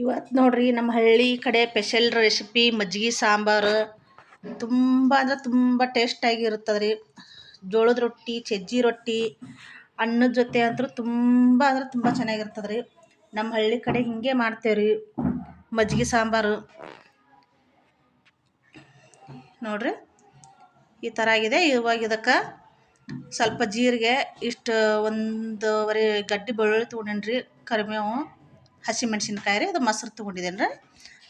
ಇವತ್ತು ನೋಡ್ರಿ ನಮ್ಮ ಹಳ್ಳಿ ಕಡೆ ಸ್ಪೆಷಲ್ ರೆಸಿಪಿ ಮಜ್ಜಿಗೆ ಸಾಂಬಾರು. ತುಂಬ ಅಂದ್ರೆ ತುಂಬ ಟೇಸ್ಟಾಗಿರುತ್ತದೆ ರೀ ಜೋಳದ ರೊಟ್ಟಿ, ಸಜ್ಜಿ ರೊಟ್ಟಿ, ಅನ್ನದ ಜೊತೆ ಅಂತೂ ತುಂಬ ಅಂದ್ರೆ ತುಂಬ ಚೆನ್ನಾಗಿರ್ತದೆ ರೀ ನಮ್ಮ ಹಳ್ಳಿ ಕಡೆ ಹಿಂಗೆ ಮಾಡ್ತೇವೆ ರೀ ಮಜ್ಜಿಗೆ ಸಾಂಬಾರು. ನೋಡ್ರಿ ಈ ಥರ ಆಗಿದೆ. ಇವಾಗ ಇದಕ್ಕೆ ಸ್ವಲ್ಪ ಜೀರಿಗೆ ಇಷ್ಟು ಒಂದೂವರೆ ಗಡ್ಡೆ ಬೆಳ್ಳುಳ್ಳಿ ತೊಗೊಂಡೇನಿ ಕರಿಬೇವು. ಹಸಿಮೆಣ್ಸಿನ್ಕಾಯಿ ರೀ, ಅದು ಮೊಸರು ತೊಗೊಂಡಿದ್ದೇನೆ ರೀ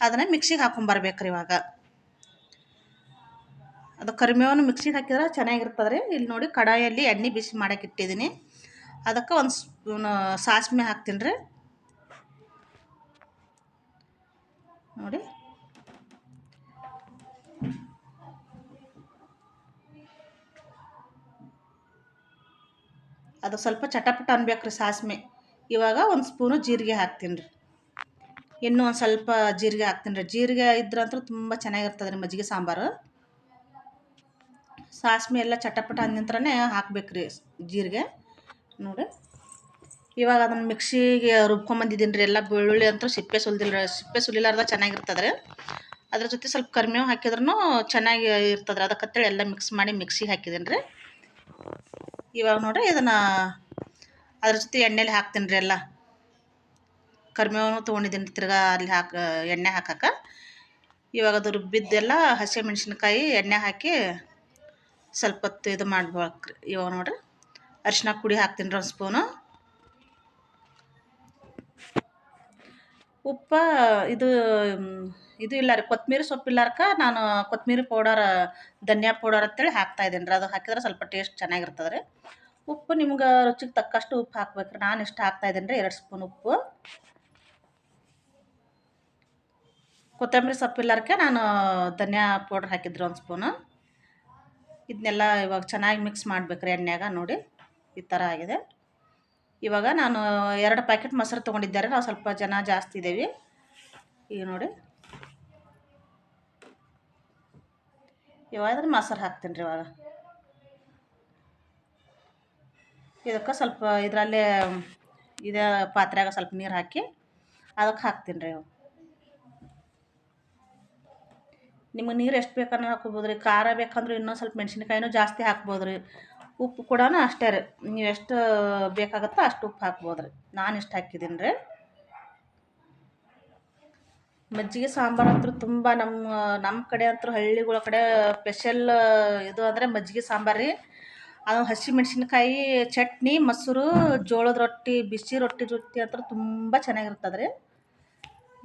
ಅದನ್ನು ಮಿಕ್ಸಿಗೆ ಹಾಕೊಂಬರ್ಬೇಕು ರೀ ಇವಾಗ. ಅದು ಕರಿಮೇವನ್ನು ಮಿಕ್ಸಿಗೆ ಹಾಕಿದ್ರೆ ಚೆನ್ನಾಗಿರ್ತದೆ ರೀ. ಇಲ್ಲಿ ನೋಡಿ ಕಡಾಯಲ್ಲಿ ಎಣ್ಣೆ ಬಿಸಿ ಮಾಡೋಕೆ ಇಟ್ಟಿದ್ದೀನಿ. ಅದಕ್ಕೆ ಒಂದು ಸಾಸಿವೆ ಹಾಕ್ತೀನಿ ರೀ. ನೋಡಿ. ಅದು ಸ್ವಲ್ಪ ಚಟಪಟ ಅನ್ಬೇಕು ರೀ ಸಾಸ್ಮೆ. ಇವಾಗ ಒಂದು ಸ್ಪೂನು ಜೀರಿಗೆ ಹಾಕ್ತೀನಿ ರೀ. ಇನ್ನೂ ಒಂದು ಸ್ವಲ್ಪ ಜೀರಿಗೆ ಹಾಕ್ತೀನಿ ರೀ. ಜೀರಿಗೆ ಇದ್ರಂತೂ ತುಂಬ ಚೆನ್ನಾಗಿರ್ತದೆ ರೀ ಮಜ್ಜಿಗೆ ಸಾಂಬಾರು. ಸಾಸ್ಮಿ ಎಲ್ಲ ಚಟಪಟ ಅಂದ ನಂತರನೇ ಹಾಕ್ಬೇಕು ರೀ ಜೀರಿಗೆ. ನೋಡಿ. ಇವಾಗ ಅದನ್ನು ಮಿಕ್ಸಿಗೆ ರುಬ್ಕೊಂಬಂದಿದ್ದೀನಿ ರೀ. ಎಲ್ಲ ಬೆಳ್ಳುಳ್ಳಿ ಅಂತೂ ಸಿಪ್ಪೆ ಸುಲಿದಿಲ್ಲ ಸಿಪ್ಪೆ ಸುಲಿಲಾರ್ದ ಚೆನ್ನಾಗಿರ್ತದೆ ರೀ. ಅದ್ರ ಜೊತೆ ಸ್ವಲ್ಪ ಕರ್ಮೇವು ಹಾಕಿದ್ರೂ ಚೆನ್ನಾಗಿ ಇರ್ತದೆ ಅದಕ್ಕೆ ಎಲ್ಲ ಮಿಕ್ಸ್ ಮಾಡಿ ಮಿಕ್ಸಿಗೆ ಹಾಕಿದ್ದೀನಿ ರೀ. ಇವಾಗ ನೋಡಿರಿ ಇದನ್ನು ಅದ್ರ ಜೊತೆ ಎಣ್ಣೆಲಿ ಹಾಕ್ತೀನಿ ರೀ ಎಲ್ಲ. ಕರಿಬೇವು ತೊಗೊಂಡಿದ್ದೀನಿ ತಿರ್ಗಾ ಅಲ್ಲಿ ಹಾಕಿ, ಎಣ್ಣೆ ಹಾಕಕ್ಕೆ. ಇವಾಗ ಅದು ರುಬ್ಬಿದ್ದೆಲ್ಲ ಹಸಿ ಮೆಣಸಿನ್ಕಾಯಿ ಎಣ್ಣೆ ಹಾಕಿ ಸ್ವಲ್ಪ ಹೊತ್ತು ಇದು ಮಾಡ್ಬೇಕ್ರಿ ಇವಾಗ ನೋಡ್ರಿ ಅರಿಶಿನ ಪುಡಿ ಹಾಕ್ತೀನಿ ರೀ ಒಂದು ಸ್ಪೂನು. ಉಪ್ಪ ಇದು ಇದು ಇಲ್ಲ ರೀ ಕೊತ್ತಂಬರಿ ಸೊಪ್ಪು ಇಲ್ಲಾರ್ಕ ನಾನು ಕೊತ್ತಂಬರಿ ಪೌಡರ್, ಧನಿಯಾ ಪೌಡರ್ ಅಂತೇಳಿ ಹಾಕ್ತಾಯಿದ್ದೀನಿ ರೀ. ಅದು ಹಾಕಿದ್ರೆ ಸ್ವಲ್ಪ ಟೇಸ್ಟ್ ಚೆನ್ನಾಗಿರ್ತದೆ ರೀ ಉಪ್ಪು ನಿಮ್ಗೆ ರುಚಿಗೆ ತಕ್ಕಷ್ಟು ಉಪ್ಪು ಹಾಕ್ಬೇಕು ನಾನು ಇಷ್ಟು ಹಾಕ್ತಾಯಿದ್ದೀನಿ ರೀ ಎರಡು ಸ್ಪೂನ್ ಉಪ್ಪು. ಕೊತ್ತಂಬರಿ ಸೊಪ್ಪು ಇಲ್ಲಾರಕ್ಕೆ ನಾನು ಧನಿಯಾ ಪೌಡ್ರ್ ಹಾಕಿದ್ರು ಒಂದು ಸ್ಪೂನು. ಇದನ್ನೆಲ್ಲ ಇವಾಗ ಚೆನ್ನಾಗಿ ಮಿಕ್ಸ್ ಮಾಡ್ಬೇಕ್ರಿ ಎಣ್ಣೆಗ ನೋಡಿ ಈ ಥರ ಆಗಿದೆ. ಇವಾಗ ನಾನು ಎರಡು ಪ್ಯಾಕೆಟ್ ಮೊಸರು ತೊಗೊಂಡಿದ್ದಾರೆ ನಾವು ಸ್ವಲ್ಪ ಜನ ಜಾಸ್ತಿ ಇದ್ದೀವಿ ಈಗ ನೋಡಿ. ಇವಾಗ ಮೊಸರು ಹಾಕ್ತೀನಿ ರೀ ಇವಾಗ. ಇದಕ್ಕೆ ಸ್ವಲ್ಪ ಇದರಲ್ಲೇ, ಇದೇ ಪಾತ್ರೆಗೆ ಸ್ವಲ್ಪ ನೀರು ಹಾಕಿ ಅದಕ್ಕೆ ಹಾಕ್ತೀನಿ ರೀ ನಿಮಗೆ ನೀರು ಎಷ್ಟು ಬೇಕನ್ನ ಹಾಕೋಬೋದು ರೀ ಖಾರ ಬೇಕಂದ್ರೆ ಇನ್ನೊಂದು ಸ್ವಲ್ಪ ಮೆಣಸಿನ್ಕಾಯಿನೂ ಜಾಸ್ತಿ ಹಾಕ್ಬೋದು ರೀ ಉಪ್ಪು ಕೂಡ ಅಷ್ಟೇ ರೀ, ನೀವು ಎಷ್ಟು ಬೇಕಾಗುತ್ತೋ ಅಷ್ಟು ಉಪ್ಪು ಹಾಕ್ಬೋದು ರೀ ನಾನು ಇಷ್ಟು ಹಾಕಿದ್ದೀನಿ ರೀ ಮಜ್ಜಿಗೆ ಸಾಂಬಾರು ಅಂತೂ ತುಂಬ ನಮ್ಮ ನಮ್ಮ ಕಡೆ ಅಂತೂ ಹಳ್ಳಿಗಳ ಕಡೆ ಸ್ಪೆಷಲ್ ಇದು ಅಂದರೆ ಮಜ್ಜಿಗೆ ಸಾಂಬಾರು ರೀ. ಅದು ಹಸಿ ಮೆಣಸಿನ್ಕಾಯಿ ಚಟ್ನಿ, ಮೊಸರು, ಜೋಳದ ರೊಟ್ಟಿ, ಬಿಸಿ ರೊಟ್ಟಿ ಜೊತೆ ಹತ್ರ ತುಂಬ ಚೆನ್ನಾಗಿರ್ತದೆ ರೀ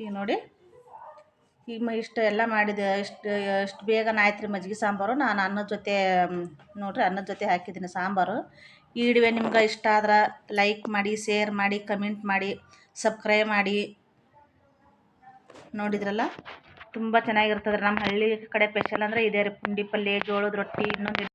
ಈಗ ನೋಡಿ ಈಗ ಮ ಇಷ್ಟು ಎಲ್ಲ ಮಾಡಿದೆ. ಇಷ್ಟು ಇಷ್ಟು ಬೇಗನ ಆಯ್ತು ರೀ ಮಜ್ಗೆ ಸಾಂಬಾರು. ನಾನು ಅನ್ನದ ಜೊತೆ ನೋಡಿರಿ ಅನ್ನದ ಜೊತೆ ಹಾಕಿದ್ದೀನಿ ಸಾಂಬಾರು. ಈ ವಿಡಿಯೋ ನಿಮ್ಗೆ ಇಷ್ಟ ಆದ್ರೆ ಲೈಕ್ ಮಾಡಿ ಶೇರ್ ಮಾಡಿ ಕಮೆಂಟ್ ಮಾಡಿ ಸಬ್ಸ್ಕ್ರೈಬ್ ಮಾಡಿ. ನೋಡಿದ್ರಲ್ಲ? ತುಂಬ ಚೆನ್ನಾಗಿರ್ತದೆ ನಮ್ಮ ಹಳ್ಳಿ ಕಡೆ ಸ್ಪೆಷಲ್ ಅಂದರೆ ಇದೇ ರೀ. ಪುಂಡಿ ಪಲ್ಯ ಜೋಳದ ರೊಟ್ಟಿ ಇನ್ನೊಂದು